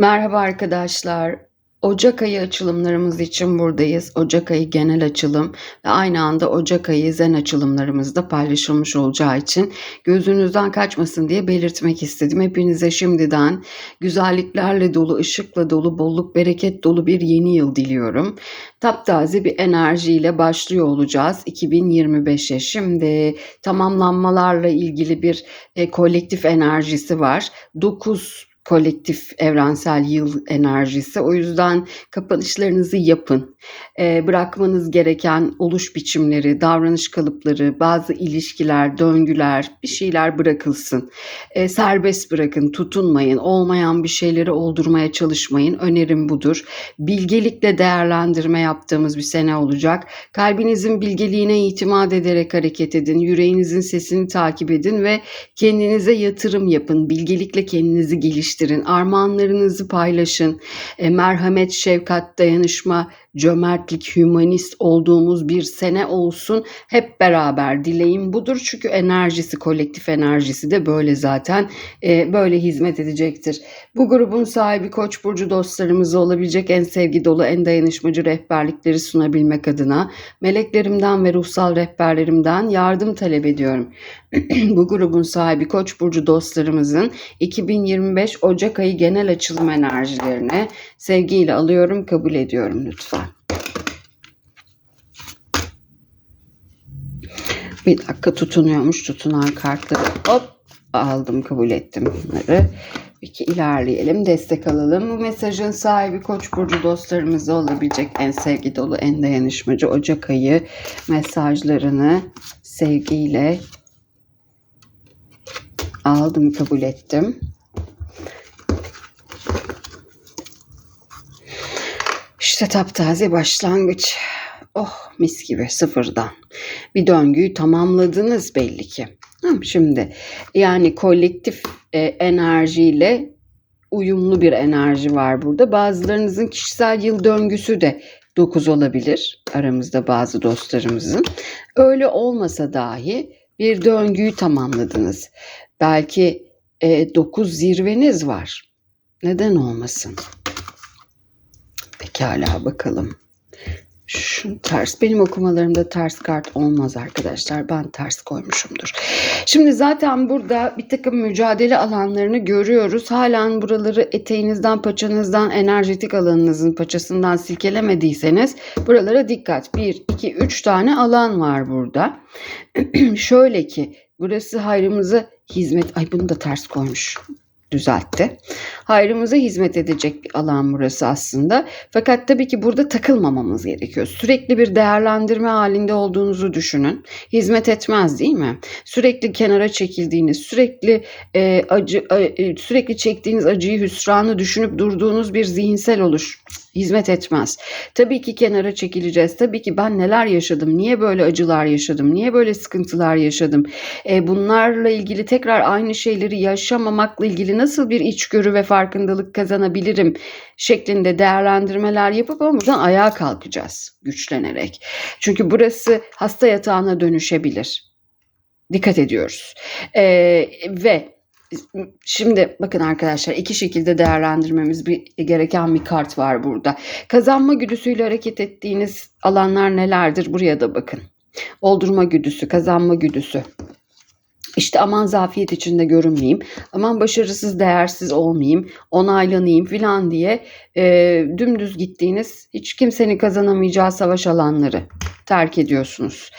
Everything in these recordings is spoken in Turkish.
Merhaba arkadaşlar. Ocak ayı açılımlarımız için buradayız. Ocak ayı genel açılım ve aynı anda Ocak ayı zen açılımlarımız da paylaşılmış olacağı için gözünüzden kaçmasın diye belirtmek istedim. Hepinize şimdiden güzelliklerle dolu, ışıkla dolu, bolluk, bereket dolu bir yeni yıl diliyorum. Taptaze bir enerjiyle başlıyor olacağız 2025'e. Şimdi tamamlanmalarla ilgili bir e, kolektif enerjisi var. 9 kolektif evrensel yıl enerjisi. O yüzden kapanışlarınızı yapın. Ee, bırakmanız gereken oluş biçimleri, davranış kalıpları, bazı ilişkiler, döngüler, bir şeyler bırakılsın. Ee, serbest bırakın, tutunmayın. Olmayan bir şeyleri oldurmaya çalışmayın. Önerim budur. Bilgelikle değerlendirme yaptığımız bir sene olacak. Kalbinizin bilgeliğine itimat ederek hareket edin. Yüreğinizin sesini takip edin ve kendinize yatırım yapın. Bilgelikle kendinizi geliştirin. Armağanlarınızı paylaşın. E, merhamet, şefkat, dayanışma, cömertlik, hümanist olduğumuz bir sene olsun. Hep beraber dileğim budur. Çünkü enerjisi, kolektif enerjisi de böyle zaten e, böyle hizmet edecektir. Bu grubun sahibi Koç burcu dostlarımıza olabilecek en sevgi dolu, en dayanışmacı rehberlikleri sunabilmek adına meleklerimden ve ruhsal rehberlerimden yardım talep ediyorum. Bu grubun sahibi Koç burcu dostlarımızın 2025 Ocak ayı genel açılım enerjilerini sevgiyle alıyorum, kabul ediyorum lütfen. Bir dakika tutunuyormuş tutunan kartları. Hop aldım kabul ettim bunları. Peki ilerleyelim destek alalım. Bu mesajın sahibi Koç burcu dostlarımıza olabilecek en sevgi dolu en dayanışmacı Ocak ayı mesajlarını sevgiyle aldım kabul ettim. İşte taptaze başlangıç. Oh mis gibi sıfırdan. Bir döngüyü tamamladınız belli ki. Şimdi yani kolektif e, enerjiyle uyumlu bir enerji var burada. Bazılarınızın kişisel yıl döngüsü de 9 olabilir aramızda bazı dostlarımızın. Öyle olmasa dahi bir döngüyü tamamladınız. Belki 9 zirveniz var. Neden olmasın? Pekala bakalım. Şu ters. Benim okumalarımda ters kart olmaz arkadaşlar. Ben ters koymuşumdur. Şimdi zaten burada bir takım mücadele alanlarını görüyoruz. Halen buraları eteğinizden, paçanızdan, enerjetik alanınızın paçasından silkelemediyseniz buralara dikkat. 1, 2, 3 tane alan var burada. Şöyle ki burası hayrımıza hizmet. Ay bunu da ters koymuş düzeltti. Hayrımıza hizmet edecek bir alan burası aslında. Fakat tabii ki burada takılmamamız gerekiyor. Sürekli bir değerlendirme halinde olduğunuzu düşünün. Hizmet etmez değil mi? Sürekli kenara çekildiğiniz, sürekli e, acı e, sürekli çektiğiniz acıyı, hüsranı düşünüp durduğunuz bir zihinsel oluş hizmet etmez. Tabii ki kenara çekileceğiz. Tabii ki ben neler yaşadım, niye böyle acılar yaşadım, niye böyle sıkıntılar yaşadım. E, bunlarla ilgili tekrar aynı şeyleri yaşamamakla ilgili nasıl bir içgörü ve farkındalık kazanabilirim şeklinde değerlendirmeler yapıp ama buradan ayağa kalkacağız güçlenerek. Çünkü burası hasta yatağına dönüşebilir. Dikkat ediyoruz. E, ve Şimdi bakın arkadaşlar iki şekilde değerlendirmemiz bir, gereken bir kart var burada. Kazanma güdüsüyle hareket ettiğiniz alanlar nelerdir? Buraya da bakın. Oldurma güdüsü, kazanma güdüsü. İşte aman zafiyet içinde görünmeyeyim, aman başarısız değersiz olmayayım, onaylanayım filan diye e, dümdüz gittiğiniz hiç kimsenin kazanamayacağı savaş alanları terk ediyorsunuz.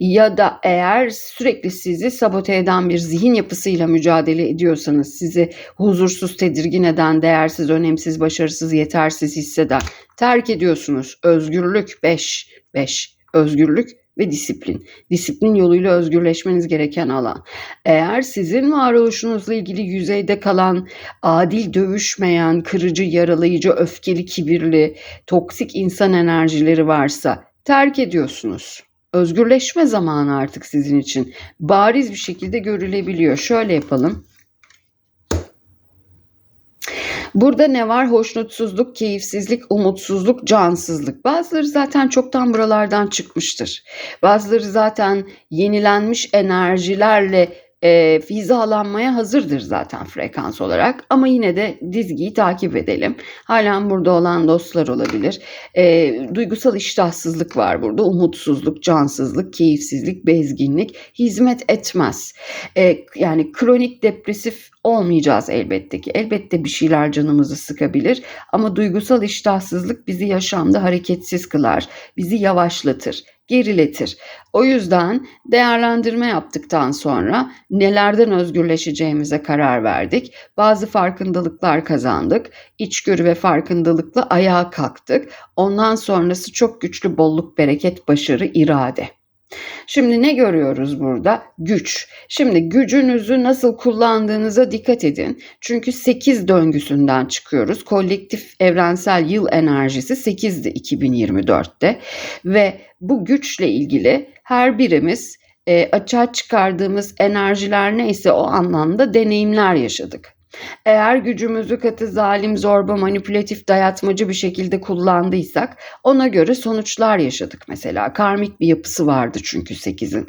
Ya da eğer sürekli sizi sabote eden bir zihin yapısıyla mücadele ediyorsanız, sizi huzursuz, tedirgin eden, değersiz, önemsiz, başarısız, yetersiz hisseden terk ediyorsunuz. Özgürlük 5 5 özgürlük ve disiplin. Disiplin yoluyla özgürleşmeniz gereken alan. Eğer sizin varoluşunuzla ilgili yüzeyde kalan, adil dövüşmeyen, kırıcı, yaralayıcı, öfkeli, kibirli, toksik insan enerjileri varsa terk ediyorsunuz. Özgürleşme zamanı artık sizin için. Bariz bir şekilde görülebiliyor. Şöyle yapalım. Burada ne var? Hoşnutsuzluk, keyifsizlik, umutsuzluk, cansızlık. Bazıları zaten çoktan buralardan çıkmıştır. Bazıları zaten yenilenmiş enerjilerle e, hizalanmaya hazırdır zaten frekans olarak. Ama yine de dizgiyi takip edelim. Halen burada olan dostlar olabilir. E, duygusal iştahsızlık var burada. Umutsuzluk, cansızlık, keyifsizlik, bezginlik hizmet etmez. E, yani kronik depresif olmayacağız elbette ki. Elbette bir şeyler canımızı sıkabilir ama duygusal iştahsızlık bizi yaşamda hareketsiz kılar, bizi yavaşlatır, geriletir. O yüzden değerlendirme yaptıktan sonra nelerden özgürleşeceğimize karar verdik. Bazı farkındalıklar kazandık. İçgörü ve farkındalıkla ayağa kalktık. Ondan sonrası çok güçlü bolluk, bereket, başarı, irade. Şimdi ne görüyoruz burada? Güç. Şimdi gücünüzü nasıl kullandığınıza dikkat edin. Çünkü 8 döngüsünden çıkıyoruz. Kolektif evrensel yıl enerjisi 8'di 2024'te ve bu güçle ilgili her birimiz e, açığa çıkardığımız enerjiler neyse o anlamda deneyimler yaşadık. Eğer gücümüzü katı, zalim, zorba, manipülatif, dayatmacı bir şekilde kullandıysak ona göre sonuçlar yaşadık mesela. Karmik bir yapısı vardı çünkü 8'in.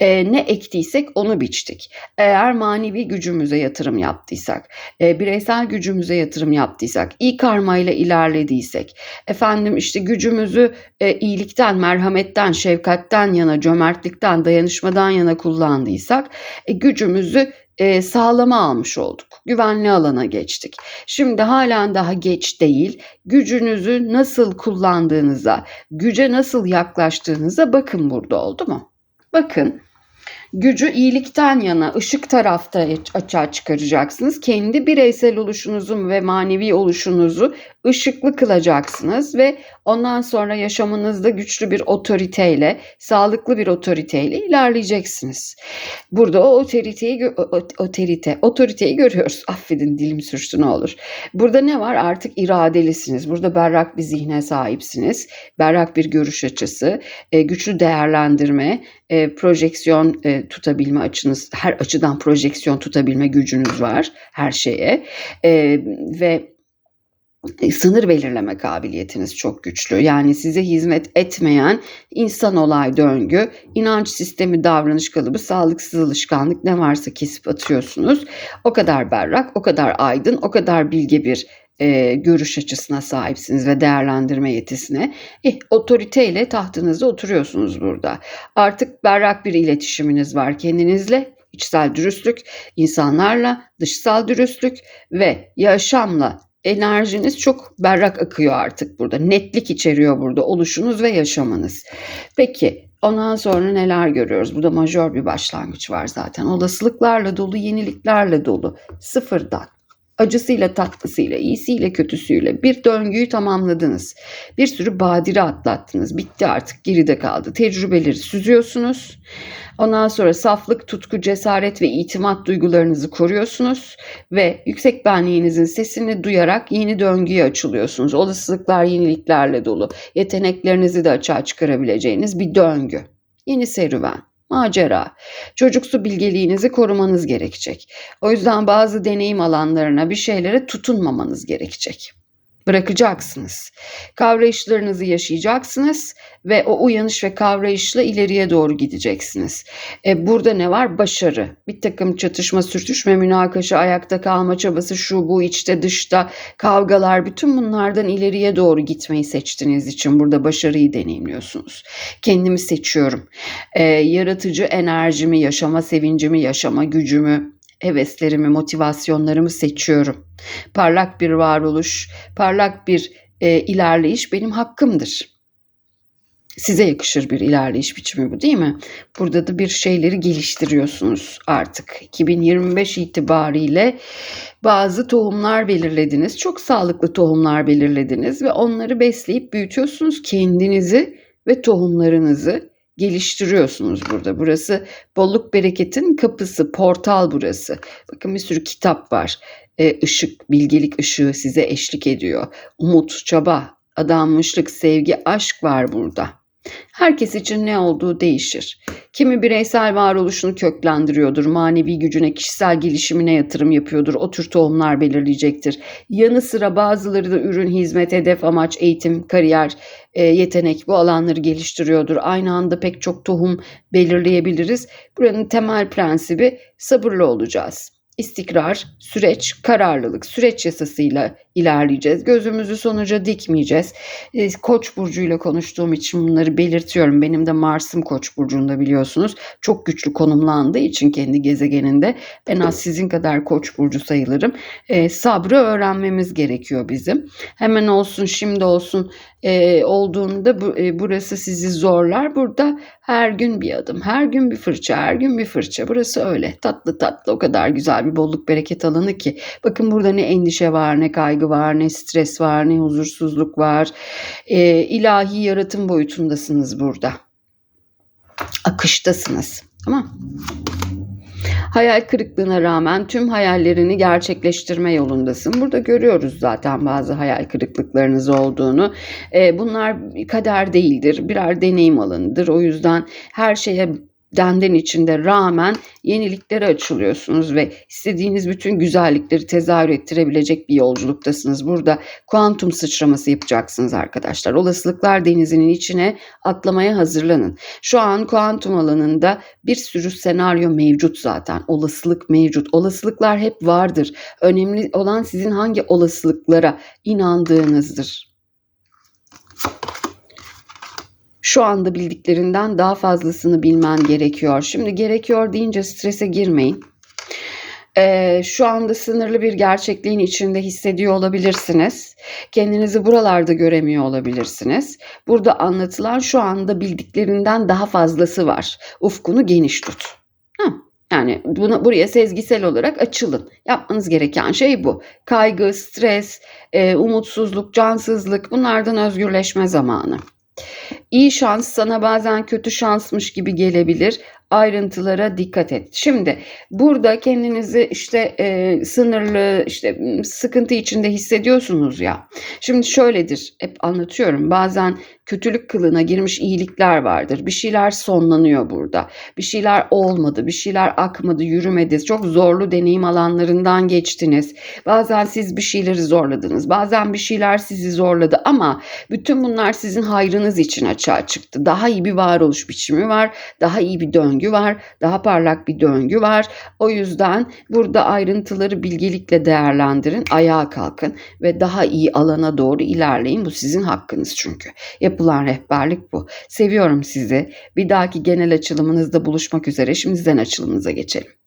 Ee, ne ektiysek onu biçtik. Eğer manevi gücümüze yatırım yaptıysak, e, bireysel gücümüze yatırım yaptıysak, iyi karmayla ilerlediysek, efendim işte gücümüzü e, iyilikten, merhametten, şefkatten yana, cömertlikten, dayanışmadan yana kullandıysak, e, gücümüzü e, sağlama almış olduk. Güvenli alana geçtik. Şimdi halen daha geç değil. Gücünüzü nasıl kullandığınıza, güce nasıl yaklaştığınıza bakın burada oldu mu? Bakın gücü iyilikten yana ışık tarafta açığa çıkaracaksınız. Kendi bireysel oluşunuzu ve manevi oluşunuzu ışıklı kılacaksınız ve ondan sonra yaşamınızda güçlü bir otoriteyle, sağlıklı bir otoriteyle ilerleyeceksiniz. Burada o otoriteyi otorite, otoriteyi görüyoruz. Affedin dilim sürçtü ne olur. Burada ne var? Artık iradelisiniz. Burada berrak bir zihne sahipsiniz. Berrak bir görüş açısı, e, güçlü değerlendirme, e, projeksiyon tutabilme açınız, her açıdan projeksiyon tutabilme gücünüz var her şeye ve e, sınır belirleme kabiliyetiniz çok güçlü. Yani size hizmet etmeyen insan olay döngü, inanç sistemi, davranış kalıbı, sağlıksız alışkanlık ne varsa kesip atıyorsunuz. O kadar berrak, o kadar aydın, o kadar bilge bir e, görüş açısına sahipsiniz ve değerlendirme yetisine. Eh, otoriteyle tahtınızda oturuyorsunuz burada. Artık berrak bir iletişiminiz var kendinizle içsel dürüstlük, insanlarla dışsal dürüstlük ve yaşamla enerjiniz çok berrak akıyor artık burada. Netlik içeriyor burada oluşunuz ve yaşamanız. Peki ondan sonra neler görüyoruz? Burada majör bir başlangıç var zaten. Olasılıklarla dolu, yeniliklerle dolu. Sıfırdan acısıyla tatlısıyla, iyisiyle kötüsüyle bir döngüyü tamamladınız. Bir sürü badire atlattınız. Bitti artık geride kaldı. Tecrübeleri süzüyorsunuz. Ondan sonra saflık, tutku, cesaret ve itimat duygularınızı koruyorsunuz ve yüksek benliğinizin sesini duyarak yeni döngüye açılıyorsunuz. Olasılıklar yeniliklerle dolu. Yeteneklerinizi de açığa çıkarabileceğiniz bir döngü. Yeni serüven macera. Çocuksu bilgeliğinizi korumanız gerekecek. O yüzden bazı deneyim alanlarına bir şeylere tutunmamanız gerekecek bırakacaksınız. Kavrayışlarınızı yaşayacaksınız ve o uyanış ve kavrayışla ileriye doğru gideceksiniz. E, burada ne var? Başarı. Bir takım çatışma, sürtüşme, münakaşa, ayakta kalma çabası, şu bu içte dışta kavgalar bütün bunlardan ileriye doğru gitmeyi seçtiğiniz için burada başarıyı deneyimliyorsunuz. Kendimi seçiyorum. E, yaratıcı enerjimi, yaşama sevincimi, yaşama gücümü, heveslerimi, motivasyonlarımı seçiyorum. Parlak bir varoluş, parlak bir e, ilerleyiş benim hakkımdır. Size yakışır bir ilerleyiş biçimi bu değil mi? Burada da bir şeyleri geliştiriyorsunuz artık. 2025 itibariyle bazı tohumlar belirlediniz. Çok sağlıklı tohumlar belirlediniz ve onları besleyip büyütüyorsunuz kendinizi ve tohumlarınızı geliştiriyorsunuz burada. Burası bolluk bereketin kapısı, portal burası. Bakın bir sürü kitap var. Ee, ışık, bilgelik ışığı size eşlik ediyor. Umut, çaba, adanmışlık, sevgi, aşk var burada. Herkes için ne olduğu değişir. Kimi bireysel varoluşunu köklendiriyordur, manevi gücüne, kişisel gelişimine yatırım yapıyordur, o tür tohumlar belirleyecektir. Yanı sıra bazıları da ürün, hizmet, hedef, amaç, eğitim, kariyer, e, yetenek bu alanları geliştiriyordur. Aynı anda pek çok tohum belirleyebiliriz. Buranın temel prensibi sabırlı olacağız. İstikrar, süreç, kararlılık, süreç yasasıyla ilerleyeceğiz. Gözümüzü sonuca dikmeyeceğiz. E, Koç burcuyla konuştuğum için bunları belirtiyorum. Benim de Mars'ım Koç burcunda biliyorsunuz. Çok güçlü konumlandığı için kendi gezegeninde en az sizin kadar Koç burcu sayılırım. E, sabrı öğrenmemiz gerekiyor bizim. Hemen olsun, şimdi olsun e, olduğunda bu, burası sizi zorlar. Burada her gün bir adım, her gün bir fırça, her gün bir fırça. Burası öyle. Tatlı tatlı o kadar güzel bir bolluk bereket alanı ki. Bakın burada ne endişe var, ne kaygı var, ne stres var, ne huzursuzluk var. E, ilahi yaratım boyutundasınız burada. Akıştasınız. Tamam Hayal kırıklığına rağmen tüm hayallerini gerçekleştirme yolundasın. Burada görüyoruz zaten bazı hayal kırıklıklarınız olduğunu. E, bunlar kader değildir, birer deneyim alanıdır. O yüzden her şeye denden içinde rağmen yeniliklere açılıyorsunuz ve istediğiniz bütün güzellikleri tezahür ettirebilecek bir yolculuktasınız. Burada kuantum sıçraması yapacaksınız arkadaşlar. Olasılıklar denizinin içine atlamaya hazırlanın. Şu an kuantum alanında bir sürü senaryo mevcut zaten. Olasılık mevcut. Olasılıklar hep vardır. Önemli olan sizin hangi olasılıklara inandığınızdır şu anda bildiklerinden daha fazlasını bilmen gerekiyor. Şimdi gerekiyor deyince strese girmeyin. Ee, şu anda sınırlı bir gerçekliğin içinde hissediyor olabilirsiniz. Kendinizi buralarda göremiyor olabilirsiniz. Burada anlatılan şu anda bildiklerinden daha fazlası var. Ufkunu geniş tut. Hı. Yani buna, buraya sezgisel olarak açılın. Yapmanız gereken şey bu. Kaygı, stres, e, umutsuzluk, cansızlık bunlardan özgürleşme zamanı. İyi şans sana bazen kötü şansmış gibi gelebilir. Ayrıntılara dikkat et. Şimdi burada kendinizi işte e, sınırlı işte sıkıntı içinde hissediyorsunuz ya. Şimdi şöyledir hep anlatıyorum. Bazen kötülük kılığına girmiş iyilikler vardır. Bir şeyler sonlanıyor burada. Bir şeyler olmadı, bir şeyler akmadı, yürümedi. Çok zorlu deneyim alanlarından geçtiniz. Bazen siz bir şeyleri zorladınız. Bazen bir şeyler sizi zorladı ama bütün bunlar sizin hayrınız için açığa çıktı. Daha iyi bir varoluş biçimi var. Daha iyi bir döngü var. Daha parlak bir döngü var. O yüzden burada ayrıntıları bilgelikle değerlendirin. Ayağa kalkın ve daha iyi alana doğru ilerleyin. Bu sizin hakkınız çünkü. Yapılan rehberlik bu. Seviyorum sizi. Bir dahaki genel açılımınızda buluşmak üzere. Şimdi zen açılımınıza geçelim.